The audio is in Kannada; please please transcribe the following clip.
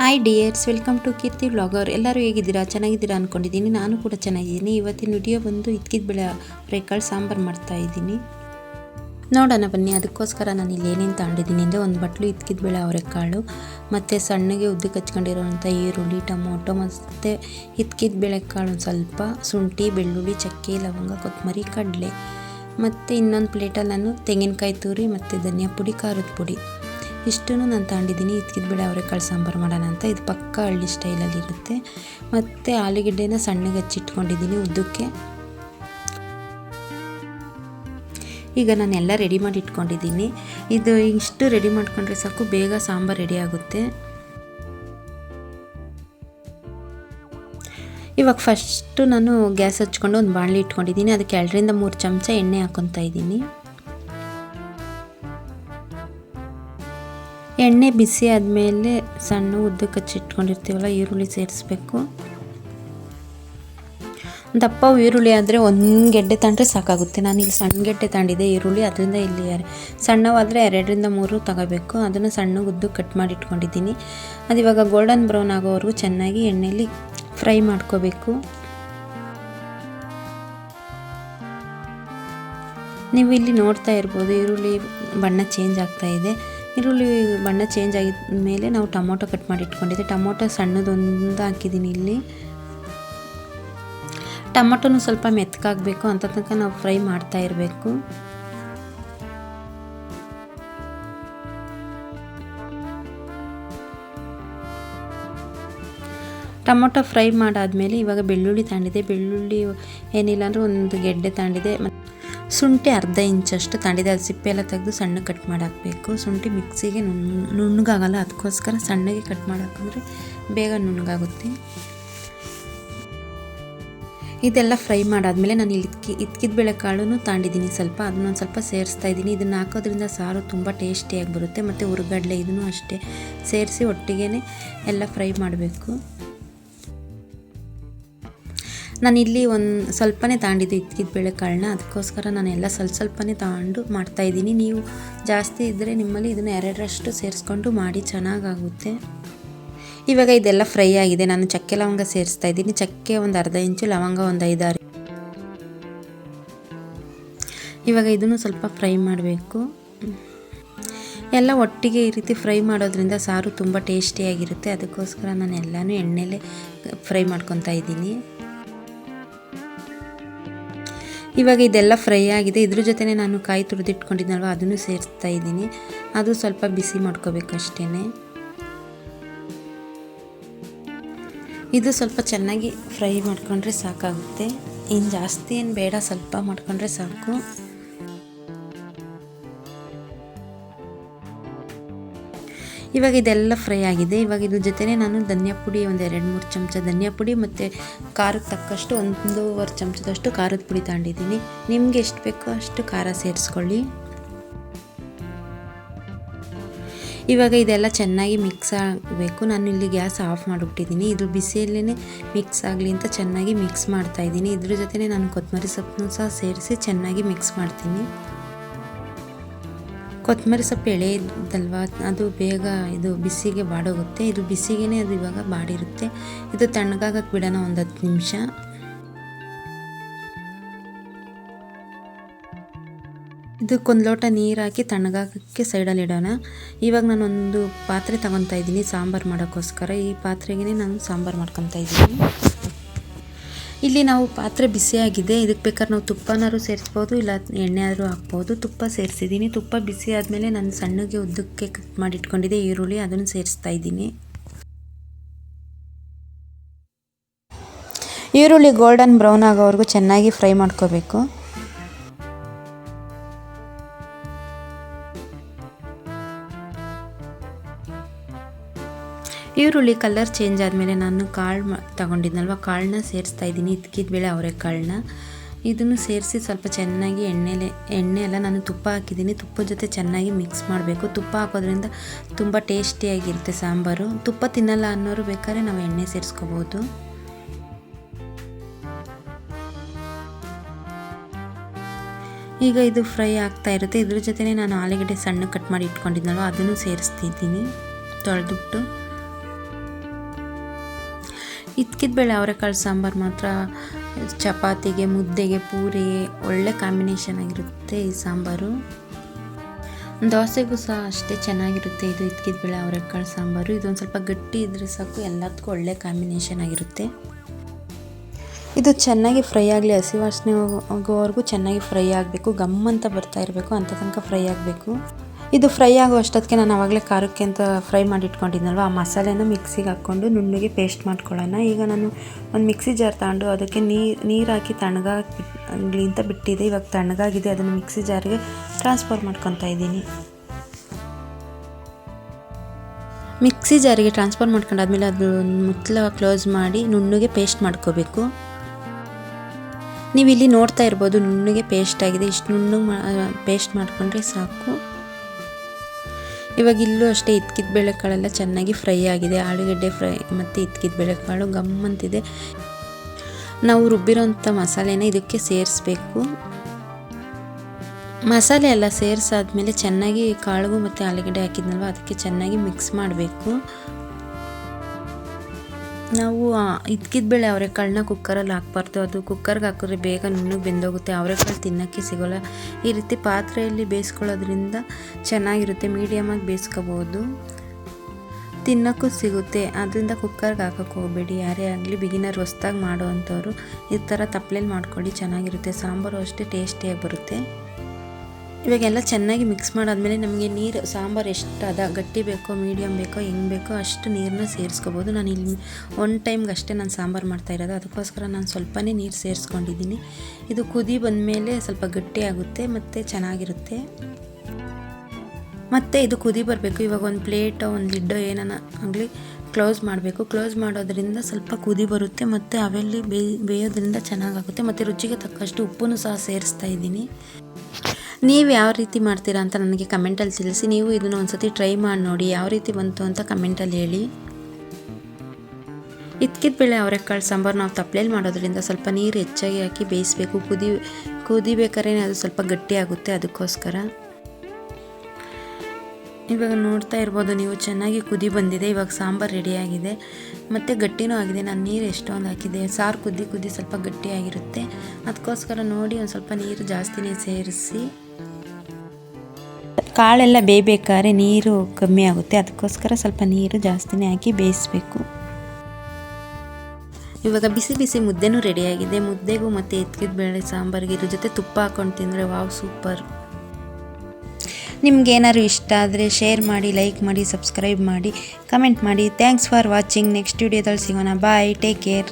Hi dears welcome to Keerthi vlogger ಎಲ್ಲರೂ ಹೇಗಿದ್ದೀರಾ? ಚೆನ್ನಾಗಿದ್ದೀರಾ ಅಂದ್ಕೊಂಡಿದ್ದೀನಿ ನಾನು ಕೂಡ ಚೆನ್ನಾಗಿದ್ದೀನಿ. ಇವತ್ತಿನ ವಿಡಿಯೋ ಬಂದು ಇದ್ಕಿದ ಬೆಳೆ ಅವರೆಕಾಳು ಸಾಂಬಾರು ಮಾಡ್ತಾಯಿದ್ದೀನಿ ನೋಡೋಣ ಬನ್ನಿ, ಅದಕ್ಕೋಸ್ಕರ ನಾನು ಇಲ್ಲಿ ಏನೇನು ತಗೊಂಡಿದ್ದೀನಿ ಅಂದರೆ ಒಂದು ಬಟ್ಲು ಇದ್ಕಿದ ಬೇಳೆ ಅವರೆಕಾಳು, ಮತ್ತು ಸಣ್ಣಗೆ ಉದ್ದು ಕಚ್ಕೊಂಡಿರೋವಂಥ ಈರುಳ್ಳಿ, ಟೊಮೊಟೊ, ಮತ್ತು ಇದ್ಕಿದ ಬೇಳೆಕಾಳು ಒಂದು ಸ್ವಲ್ಪ, ಶುಂಠಿ, ಬೆಳ್ಳುಳ್ಳಿ, ಚಕ್ಕೆ, ಲವಂಗ ಕೊತ್ತಂಬರಿ ಕಡಲೆ, ಮತ್ತು ಇನ್ನೊಂದು ಪ್ಲೇಟಲ್ಲಿ ನಾನು ತೆಂಗಿನಕಾಯಿ ತುರಿ, ಮತ್ತು ಧನಿಯಾ ಪುಡಿ, ಖಾರದ ಪುಡಿ. ಇಷ್ಟೂ ನಾನು ತಗೊಂಡಿದ್ದೀನಿ. ಇದ್ಕಿದ ಬೇಳೆ ಅವರೆಕಾಳು ಸಾಂಬಾರು ಮಾಡೋಣ ಅಂತ. ಇದು ಪಕ್ಕ ಹಳ್ಳಿ ಸ್ಟೈಲಲ್ಲಿ ಇರುತ್ತೆ. ಮತ್ತು ಆಲೂಗೆಡ್ಡೆನ ಸಣ್ಣಗೆ ಹಚ್ಚಿಟ್ಕೊಂಡಿದ್ದೀನಿ ಉದ್ದಕ್ಕೆ. ಈಗ ನಾನೆಲ್ಲ ರೆಡಿ ಮಾಡಿ ಇಟ್ಕೊಂಡಿದ್ದೀನಿ ಇದು ಇಷ್ಟು ರೆಡಿ ಮಾಡ್ಕೊಂಡ್ರೆ ಸಾಕು, ಬೇಗ ಸಾಂಬಾರು ರೆಡಿ ಆಗುತ್ತೆ. ಇವಾಗ ಫಸ್ಟು ನಾನು ಗ್ಯಾಸ್ ಹಚ್ಕೊಂಡು ಒಂದು ಬಾಣಲಿ ಇಟ್ಕೊಂಡಿದ್ದೀನಿ. ಅದಕ್ಕೆ ಎರಡರಿಂದ ಮೂರು ಚಮಚ ಎಣ್ಣೆ ಹಾಕೊತಾ ಇದ್ದೀನಿ. ಎಣ್ಣೆ ಬಿಸಿ ಆದಮೇಲೆ ಸಣ್ಣ ಉದ್ದ ಕಚ್ಚಿಟ್ಕೊಂಡಿರ್ತೀವಲ್ಲ ಈರುಳ್ಳಿ ಸೇರಿಸ್ಬೇಕು. ದಪ್ಪ ಈರುಳ್ಳಿ ಆದರೆ ಒಂದು ಗೆಡ್ಡೆ ತಂದರೆ ಸಾಕಾಗುತ್ತೆ. ನಾನು ಇಲ್ಲಿ ಸಣ್ಣ ಗೆಡ್ಡೆ ತಂಡಿದೆ ಈರುಳ್ಳಿ, ಅದರಿಂದ ಇಲ್ಲಿ ಸಣ್ಣವಾದರೆ ಎರಡರಿಂದ ಮೂರು ತಗೋಬೇಕು. ಅದನ್ನು ಸಣ್ಣ ಉದ್ದು ಕಟ್ ಮಾಡಿ ಇಟ್ಕೊಂಡಿದ್ದೀನಿ. ಅದು ಇವಾಗ ಗೋಲ್ಡನ್ ಬ್ರೌನ್ ಆಗೋವರೆಗೂ ಚೆನ್ನಾಗಿ ಎಣ್ಣೆಯಲ್ಲಿ ಫ್ರೈ ಮಾಡ್ಕೋಬೇಕು. ನೀವು ಇಲ್ಲಿ ನೋಡ್ತಾ ಇರ್ಬೋದು ಈರುಳ್ಳಿ ಬಣ್ಣ ಚೇಂಜ್ ಆಗ್ತಾ ಇದೆ. ಈರುಳ್ಳಿ ಬಣ್ಣ ಚೇಂಜ್ ಆಗಿದ ಮೇಲೆ ನಾವು ಟೊಮೊಟೊ ಕಟ್ ಮಾಡಿ ಇಟ್ಕೊಂಡಿದ್ದೆ. ಟೊಮೊಟೊ ಸಣ್ಣದೊಂದು ಹಾಕಿದ್ದೀನಿ ಇಲ್ಲಿ. ಟೊಮೊಟೊನು ಸ್ವಲ್ಪ ಮೆತ್ತಗಾಗಬೇಕು ಅಂತ ತನಕ ನಾವು ಫ್ರೈ ಮಾಡ್ತಾ ಇರಬೇಕು. ಟೊಮೊಟೊ ಫ್ರೈ ಮಾಡಾದಮೇಲೆ ಇವಾಗ ಬೆಳ್ಳುಳ್ಳಿ ತಗೊಂಡಿದೆ ಬೆಳ್ಳುಳ್ಳಿ ಏನಿಲ್ಲ ಅಂದರೆ ಒಂದು ಗೆಡ್ಡೆ ತಗೊಂಡಿದೆ ಮತ್ತು ಶುಂಠಿ ಅರ್ಧ ಇಂಚಷ್ಟು ಅದು ಸಿಪ್ಪೆ ಎಲ್ಲ ತೆಗೆದು ಸಣ್ಣ ಕಟ್ ಮಾಡಾಕಬೇಕು. ಶುಂಠಿ ಮಿಕ್ಸಿಗೆ ನುಣ್ಣು ನುಣ್ಣಗಾಗಲ್ಲ, ಅದಕ್ಕೋಸ್ಕರ ಸಣ್ಣಗೆ ಕಟ್ ಮಾಡಿ ಹಾಕಿದ್ರೆ ಬೇಗ ನುಣ್ಣಗಾಗುತ್ತೆ. ಇದೆಲ್ಲ ಫ್ರೈ ಮಾಡಾದಮೇಲೆ ನಾನು ಇಲ್ಲಿ ಇದ್ಕಿ, ಇದ್ಕಿದ ಬೇಳೆಕಾಳು ತಾಂಡಿದ್ದೀನಿ ಸ್ವಲ್ಪ, ಅದನ್ನೊಂದು ಸ್ವಲ್ಪ ಸೇರಿಸ್ತಾ ಇದ್ದೀನಿ. ಇದನ್ನು ಹಾಕೋದ್ರಿಂದ ಸಾರು ತುಂಬ ಟೇಸ್ಟಿಯಾಗಿ ಬರುತ್ತೆ, ಮತ್ತು ಹುರುಗಡ್ಲೆ ಇದನ್ನು ಅಷ್ಟೇ ಸೇರಿಸಿ ಒಟ್ಟಿಗೆ ಎಲ್ಲ ಫ್ರೈ ಮಾಡಬೇಕು. ನಾನಿಲ್ಲಿ ಒಂದು ಸ್ವಲ್ಪನೇ ತಗೊಂಡಿದ್ದು ಬೇಳೆ ಬೇಳೆಕಾಳನ್ನ ಅದಕ್ಕೋಸ್ಕರ ನಾನು ಎಲ್ಲ ಸ್ವಲ್ಪ ಸ್ವಲ್ಪನೇ ತಗೊಂಡು ಮಾಡ್ತಾಯಿದ್ದೀನಿ ನೀವು ಜಾಸ್ತಿ ಇದ್ದರೆ ನಿಮ್ಮಲ್ಲಿ ಇದನ್ನು ಎರಡರಷ್ಟು ಸೇರಿಸ್ಕೊಂಡು ಮಾಡಿ ಚೆನ್ನಾಗಾಗುತ್ತೆ. ಇವಾಗ ಇದೆಲ್ಲ ಫ್ರೈ ಆಗಿದೆ. ನಾನು ಚಕ್ಕೆ ಲವಂಗ ಸೇರಿಸ್ತಾ ಇದ್ದೀನಿ. ಚಕ್ಕೆ ಒಂದು ಅರ್ಧ ಇಂಚು, ಲವಂಗ ಒಂದು ಐದಾರು ಇವಾಗ ಇದನ್ನು ಸ್ವಲ್ಪ ಫ್ರೈ ಮಾಡಬೇಕು. ಎಲ್ಲ ಒಟ್ಟಿಗೆ ಈ ರೀತಿ ಫ್ರೈ ಮಾಡೋದ್ರಿಂದ ಸಾರು ತುಂಬ ಟೇಸ್ಟಿಯಾಗಿರುತ್ತೆ. ಅದಕ್ಕೋಸ್ಕರ ನಾನು ಎಲ್ಲನೂ ಎಣ್ಣೆಲೇ ಫ್ರೈ ಮಾಡ್ಕೊತಾ ಇದ್ದೀನಿ. ಇವಾಗ ಇದೆಲ್ಲ ಫ್ರೈ ಆಗಿದೆ. ಇದ್ರ ಜೊತೆನೇ ನಾನು ಕಾಯಿ ತುರಿದಿಟ್ಕೊಂಡಿದ್ನಲ್ವ, ಅದನ್ನು ಸೇರಿಸ್ತಾ ಇದ್ದೀನಿ. ಅದು ಸ್ವಲ್ಪ ಬಿಸಿ ಮಾಡ್ಕೋಬೇಕು ಅಷ್ಟೇ ಇದು ಸ್ವಲ್ಪ ಚೆನ್ನಾಗಿ ಫ್ರೈ ಮಾಡ್ಕೊಂಡ್ರೆ ಸಾಕಾಗುತ್ತೆ. ಇನ್ನು ಜಾಸ್ತಿ ಏನು ಬೇಡ, ಸ್ವಲ್ಪ ಮಾಡ್ಕೊಂಡ್ರೆ ಸಾಕು. ಇವಾಗ ಇದೆಲ್ಲ ಫ್ರೈ ಆಗಿದೆ. ಇವಾಗ ಇದ್ರ ಜೊತೆನೇ ನಾನು ಧನಿಯಾ ಪುಡಿ ಒಂದು ಎರಡು ಮೂರು ಚಮಚ ಧನಿಯಾ ಪುಡಿ ಮತ್ತು ಖಾರಕ್ಕೆ ತಕ್ಕಷ್ಟು ಒಂದೂವರೆ ಚಮಚದಷ್ಟು ಖಾರದ ಪುಡಿ ತಗೊಂಡಿದ್ದೀನಿ. ನಿಮ್ಗೆ ಎಷ್ಟು ಬೇಕೋ ಅಷ್ಟು ಖಾರ ಸೇರಿಸ್ಕೊಳ್ಳಿ. ಇವಾಗ ಇದೆಲ್ಲ ಚೆನ್ನಾಗಿ ಮಿಕ್ಸ್ ಆಗಬೇಕು. ನಾನು ಇಲ್ಲಿ ಗ್ಯಾಸ್ ಆಫ್ ಮಾಡಿಬಿಟ್ಟಿದ್ದೀನಿ. ಇದು ಬಿಸಿಯಲ್ಲೇ ಮಿಕ್ಸ್ ಆಗಲಿ ಅಂತ ಚೆನ್ನಾಗಿ ಮಿಕ್ಸ್ ಮಾಡ್ತಾ ಇದ್ದೀನಿ. ಇದ್ರ ಜೊತೆನೇ ನಾನು ಕೊತ್ತಂಬರಿ ಸೊಪ್ಪನ್ನು ಸಹ ಸೇರಿಸಿ ಚೆನ್ನಾಗಿ ಮಿಕ್ಸ್ ಮಾಡ್ತೀನಿ. ಕೊತ್ತಂಬರಿ ಸೊಪ್ಪು ಎಳೆ ಅದು ಬೇಗ ಇದು ಬಿಸಿಗೆ ಬಾಡೋಗುತ್ತೆ. ಇದು ಬಿಸಿಗೆ ಅದು ಇವಾಗ ಬಾಡಿರುತ್ತೆ. ಇದು ತಣ್ಣಗಾಗಕ್ಕೆ ಬಿಡೋಣ ಒಂದು ಹತ್ತು ನಿಮಿಷ. ಇದಕ್ಕೊಂದು ಲೋಟ ನೀರು ಹಾಕಿ ತಣ್ಣಗಾಗಕ್ಕೆ ಸೈಡಲ್ಲಿ ಇಡೋಣ. ಇವಾಗ ನಾನೊಂದು ಪಾತ್ರೆ ತಗೊತಾ ಇದ್ದೀನಿ ಸಾಂಬಾರು ಮಾಡೋಕ್ಕೋಸ್ಕರ. ಈ ಪಾತ್ರೆಗೇ ನಾನು ಸಾಂಬಾರು ಮಾಡ್ಕೊತಾ ಇದ್ದೀನಿ. ಇಲ್ಲಿ ನಾವು ಪಾತ್ರೆ ಬಿಸಿಯಾಗಿದೆ. ಇದಕ್ಕೆ ಬೇಕಾದ್ರೆ ನಾವು ತುಪ್ಪನಾದ್ರು ಸೇರಿಸ್ಬೋದು, ಇಲ್ಲ ಎಣ್ಣೆ ಆದರೂ ಹಾಕ್ಬೋದು. ತುಪ್ಪ ಸೇರಿಸಿದ್ದೀನಿ. ತುಪ್ಪ ಬಿಸಿ ಆದಮೇಲೆ ನಾನು ಸಣ್ಣಗೆ ಉದ್ದಕ್ಕೆ ಕಟ್ ಮಾಡಿಟ್ಕೊಂಡಿದ್ದೆ ಈರುಳ್ಳಿ, ಅದನ್ನು ಸೇರಿಸ್ತಾ ಇದ್ದೀನಿ. ಈರುಳ್ಳಿ ಗೋಲ್ಡನ್ ಬ್ರೌನ್ ಆಗೋವರೆಗೂ ಚೆನ್ನಾಗಿ ಫ್ರೈ ಮಾಡ್ಕೋಬೇಕು. ಈರುಳ್ಳಿ ಕಲರ್ ಚೇಂಜ್ ಆದಮೇಲೆ ನಾನು ಕಾಳು ತಗೊಂಡಿದ್ನಲ್ವ ಕಾಳನ್ನ ಸೇರಿಸ್ತಾ ಇದ್ದೀನಿ. ಇದ್ಕಿದ ಬೇಳೆ ಅವರೆಕಾಳನ್ನ ಇದನ್ನು ಸೇರಿಸಿ ಸ್ವಲ್ಪ ಚೆನ್ನಾಗಿ ಎಣ್ಣೆಲೆ, ಎಣ್ಣೆ ಎಲ್ಲ ನಾನು ತುಪ್ಪ ಹಾಕಿದ್ದೀನಿ. ತುಪ್ಪದ ಜೊತೆ ಚೆನ್ನಾಗಿ ಮಿಕ್ಸ್ ಮಾಡಬೇಕು. ತುಪ್ಪ ಹಾಕೋದ್ರಿಂದ ತುಂಬ ಟೇಸ್ಟಿಯಾಗಿರುತ್ತೆ ಸಾಂಬಾರು. ತುಪ್ಪ ತಿನ್ನಲ್ಲ ಅನ್ನೋರು ಬೇಕಾದ್ರೆ ನಾವು ಎಣ್ಣೆ ಸೇರಿಸ್ಕೋಬೋದು. ಈಗ ಇದು ಫ್ರೈ ಆಗ್ತಾ ಇರುತ್ತೆ. ಇದ್ರ ಜೊತೆನೇ ನಾನು ಆಲೂಗಡ್ಡೆ ಸಣ್ಣ ಕಟ್ ಮಾಡಿ ಇಟ್ಕೊಂಡಿದ್ನಲ್ವ, ಅದನ್ನು ಸೇರಿಸ್ತಿದ್ದೀನಿ. ತೊಳೆದ್ಬಿಟ್ಟು ಇದ್ಕಿದ ಬೇಳೆ ಅವರೆಕಾಳು ಸಾಂಬಾರು ಮಾತ್ರ, ಚಪಾತಿಗೆ, ಮುದ್ದೆಗೆ ಪೂರಿ ಒಳ್ಳೆ ಕಾಂಬಿನೇಷನ್ ಆಗಿರುತ್ತೆ ಈ ಸಾಂಬಾರು. ದೋಸೆಗೂ ಸಹ ಅಷ್ಟೇ ಚೆನ್ನಾಗಿರುತ್ತೆ ಇದು ಇದ್ಕಿದ ಬೇಳೆ ಅವರೆಕಾಳು ಸಾಂಬಾರು. ಇದೊಂದು ಸ್ವಲ್ಪ ಗಟ್ಟಿ ಇದ್ರೆ ಸಾಕು, ಎಲ್ಲದಕ್ಕೂ ಒಳ್ಳೆ ಕಾಂಬಿನೇಷನ್ ಆಗಿರುತ್ತೆ. ಇದು ಚೆನ್ನಾಗಿ ಫ್ರೈ ಆಗಲಿ, ಹಸಿ ವಾಸನೆ ಹೋಗೋವರೆಗೂ ಚೆನ್ನಾಗಿ ಫ್ರೈ ಆಗಬೇಕು, ಗಮ್ ಅಂತ ಬರ್ತಾ ಇರಬೇಕು, ಅಂತ ತನಕ ಫ್ರೈ ಆಗಬೇಕು. ಇದು ಫ್ರೈ ಆಗೋ ಅಷ್ಟೊತ್ತಿಗೆ ನಾನು ಆವಾಗಲೇ ಖಾರಕ್ಕೆ ಅಂತ ಫ್ರೈ ಮಾಡಿ ಇಟ್ಕೊಂಡಿದ್ನಲ್ವ ಆ ಮಸಾಲೆನ ಮಿಕ್ಸಿಗೆ ಹಾಕ್ಕೊಂಡು ನುಣ್ಣಗೆ ಪೇಸ್ಟ್ ಮಾಡ್ಕೊಳ್ಳೋಣ. ಈಗ ನಾನು ಒಂದು ಮಿಕ್ಸಿ ಜಾರ್ ತಗೊಂಡು ಅದಕ್ಕೆ ನೀರು ನೀರು ಹಾಕಿ ತಣ್ಣಗಾಗಿ ಅಂತ ಬಿಟ್ಟಿದೆ. ಇವಾಗ ತಣ್ಣಗಾಗಿದೆ, ಅದನ್ನು ಮಿಕ್ಸಿ ಜಾರ್ಗೆ ಟ್ರಾನ್ಸ್ಫರ್ ಮಾಡ್ಕೊತಾ ಇದ್ದೀನಿ. ಮಿಕ್ಸಿ ಜಾರಿಗೆ ಟ್ರಾನ್ಸ್ಫರ್ ಮಾಡ್ಕೊಂಡಾದ್ಮೇಲೆ ಅದು ಮುತ್ತಲ ಕ್ಲೋಸ್ ಮಾಡಿ ನುಣ್ಣಗೆ ಪೇಸ್ಟ್ ಮಾಡ್ಕೋಬೇಕು. ನೀವು ಇಲ್ಲಿ ನೋಡ್ತಾ ಇರ್ಬೋದು, ನುಣ್ಣಗೆ ಪೇಸ್ಟ್ ಆಗಿದೆ. ಇಷ್ಟು ನುಣ್ಣಗೆ ಪೇಸ್ಟ್ ಮಾಡಿಕೊಂಡ್ರೆ ಸಾಕು. ಇವಾಗ ಇಲ್ಲೂ ಅಷ್ಟೇ ಇತ್ಕಿದ ಬೇಳೆಕಾಳೆಲ್ಲ ಚೆನ್ನಾಗಿ ಫ್ರೈ ಆಗಿದೆ. ಆಲೂಗಡ್ಡೆ ಫ್ರೈ ಮತ್ತು ಇತ್ಕಿದ ಬೇಳೆಕಾಳು ಗಮ್ ಅಂತಿದೆ. ನಾವು ರುಬ್ಬಿರೋಂಥ ಮಸಾಲೆನ ಇದಕ್ಕೆ ಸೇರಿಸ್ಬೇಕು. ಮಸಾಲೆ ಎಲ್ಲ ಸೇರಿಸಾದ್ಮೇಲೆ ಚೆನ್ನಾಗಿ ಕಾಳುಗು ಮತ್ತು ಆಲೂಗಡ್ಡೆ ಹಾಕಿದ್ನಲ್ವ, ಅದಕ್ಕೆ ಚೆನ್ನಾಗಿ ಮಿಕ್ಸ್ ಮಾಡಬೇಕು. ನಾವು ಇದ್ಕಿದ ಬೇಳೆ ಅವರೆಕಾಳನ್ನ ಕುಕ್ಕರಲ್ಲಿ ಹಾಕ್ಬಾರ್ದು. ಅದು ಕುಕ್ಕರ್ಗೆ ಹಾಕಿದ್ರೆ ಬೇಗ ನುಣ್ಣಗೆ ಬೆಂದೋಗುತ್ತೆ. ಅವರೆಕಾಳು ತಿನ್ನೋಕ್ಕೆ ಸಿಗೋಲ್ಲ. ಈ ರೀತಿ ಪಾತ್ರೆಯಲ್ಲಿ ಬೇಯಿಸ್ಕೊಳ್ಳೋದ್ರಿಂದ ಚೆನ್ನಾಗಿರುತ್ತೆ. ಮೀಡಿಯಮಾಗಿ ಬೇಯಿಸ್ಕೋಬೋದು. ತಿನ್ನೋಕ್ಕೂ ಸಿಗುತ್ತೆ. ಅದರಿಂದ ಕುಕ್ಕರ್ಗೆ ಹಾಕೋಕ್ಕೆ ಹೋಗಬೇಡಿ. ಯಾರೇ ಆಗಲಿ ಬಿಗಿನರ್ ಹೊಸ್ದಾಗಿ ಮಾಡೋ ಅಂಥವ್ರು ಈ ಥರ ತಪ್ಪಲೆಯಲ್ಲಿ ಮಾಡ್ಕೊಳ್ಳಿ, ಚೆನ್ನಾಗಿರುತ್ತೆ. ಸಾಂಬಾರು ಅಷ್ಟೇ ಟೇಸ್ಟಿಯಾಗಿ ಬರುತ್ತೆ. ಇವಾಗೆಲ್ಲ ಚೆನ್ನಾಗಿ ಮಿಕ್ಸ್ ಮಾಡಾದ್ಮೇಲೆ ನಮಗೆ ನೀರು, ಸಾಂಬಾರು ಎಷ್ಟು ಅದ ಗಟ್ಟಿ ಬೇಕೋ ಮೀಡಿಯಮ್ ಬೇಕೋ, ಹೆಂಗೆ ಬೇಕೋ ಅಷ್ಟು ನೀರನ್ನ ಸೇರಿಸ್ಕೋಬೋದು. ನಾನು ಇಲ್ಲಿ ಒನ್ ಟೈಮ್ಗೆ ಅಷ್ಟೇ ನಾನು ಸಾಂಬಾರು ಮಾಡ್ತಾ ಇರೋದು. ಅದಕ್ಕೋಸ್ಕರ ನಾನು ಸ್ವಲ್ಪನೇ ನೀರು ಸೇರಿಸ್ಕೊಂಡಿದ್ದೀನಿ. ಇದು ಕುದಿ ಬಂದಮೇಲೆ ಸ್ವಲ್ಪ ಗಟ್ಟಿ ಆಗುತ್ತೆ ಮತ್ತು ಚೆನ್ನಾಗಿರುತ್ತೆ. ಮತ್ತು ಇದು ಕುದಿ ಬರಬೇಕು. ಇವಾಗ ಒಂದು ಪ್ಲೇಟೋ ಒಂದು ಲಿಡ್ಡೋ ಏನಾನ ಆಗಲಿ ಕ್ಲೋಸ್ ಮಾಡಬೇಕು. ಕ್ಲೋಸ್ ಮಾಡೋದ್ರಿಂದ ಸ್ವಲ್ಪ ಕುದಿ ಬರುತ್ತೆ ಮತ್ತು ಅವೆಲ್ಲಿ ಬೇಯ್, ಬೇಯೋದ್ರಿಂದ ಚೆನ್ನಾಗಾಗುತ್ತೆ ಮತ್ತು ರುಚಿಗೆ ತಕ್ಕಷ್ಟು ಉಪ್ಪನ್ನು ಸಹ ಸೇರಿಸ್ತಾ ಇದ್ದೀನಿ. ನೀವು ಯಾವ ರೀತಿ ಮಾಡ್ತೀರಾ ಅಂತ ನನಗೆ ಕಮೆಂಟಲ್ಲಿ ತಿಳಿಸಿ. ನೀವು ಇದನ್ನು ಒಂದು ಸತಿ ಟ್ರೈ ಮಾಡಿ ನೋಡಿ ಯಾವ ರೀತಿ ಬಂತು ಅಂತ ಕಮೆಂಟಲ್ಲಿ ಹೇಳಿ. ಇದ್ಕಿದ ಬೇಳೆ ಅವರೆಕಾಳು ಸಾಂಬಾರು ನಾವು ತಪ್ಪಲೆಯಲ್ಲಿ ಮಾಡೋದ್ರಿಂದ ಸ್ವಲ್ಪ ನೀರು ಹೆಚ್ಚಾಗಿ ಹಾಕಿ ಬೇಯಿಸಬೇಕು. ಕುದಿ ಕುದಿಬೇಕಾದ್ರೆ ಅದು ಸ್ವಲ್ಪ ಗಟ್ಟಿ ಆಗುತ್ತೆ ಅದಕ್ಕೋಸ್ಕರ. ಇವಾಗ ನೋಡ್ತಾ ಇರ್ಬೋದು ನೀವು, ಚೆನ್ನಾಗಿ ಕುದಿ ಬಂದಿದೆ, ಇವಾಗ ಸಾಂಬಾರು ರೆಡಿಯಾಗಿದೆ ಮತ್ತು ಗಟ್ಟಿನೂ ಆಗಿದೆ, ನಾನು ನೀರು ಎಷ್ಟೊಂದು ಹಾಕಿದೆ ಸಾರು ಕುದ್ದಿ ಕುದಿ ಸ್ವಲ್ಪ ಗಟ್ಟಿಯಾಗಿರುತ್ತೆ ಅದಕ್ಕೋಸ್ಕರ ನೋಡಿ ಒಂದು ಸ್ವಲ್ಪ ನೀರು ಜಾಸ್ತಿನೇ ಸೇರಿಸಿ. ಕಾಳೆಲ್ಲ ಬೇಯಬೇಕಾದ್ರೆ ನೀರು ಕಮ್ಮಿ ಆಗುತ್ತೆ, ಅದಕ್ಕೋಸ್ಕರ ಸ್ವಲ್ಪ ನೀರು ಜಾಸ್ತಿನೇ ಹಾಕಿ ಬೇಯಿಸಬೇಕು. ಇವಾಗ ಬಿಸಿ ಬಿಸಿ ಮುದ್ದೆನೂ ರೆಡಿಯಾಗಿದೆ ಮುದ್ದೆಗೂ ಮತ್ತು ಎತ್ತಿದ ಬೇಳೆ ಸಾಂಬಾರಿಗೆ ಇದ್ರ ಜೊತೆ ತುಪ್ಪ ಹಾಕೊಂಡು ತಿಂದರೆ ವಾವ್, ಸೂಪರ್. ನಿಮ್ಗೇನಾದ್ರು ಇಷ್ಟ ಆದರೆ ಶೇರ್ ಮಾಡಿ ಲೈಕ್ ಮಾಡಿ ಸಬ್ಸ್ಕ್ರೈಬ್ ಮಾಡಿ ಕಮೆಂಟ್ ಮಾಡಿ. ಥ್ಯಾಂಕ್ಸ್ ಫಾರ್ ವಾಚಿಂಗ್ ನೆಕ್ಸ್ಟ್ ವಿಡಿಯೋದಲ್ಲಿ ಸಿಗೋಣ. Bye take care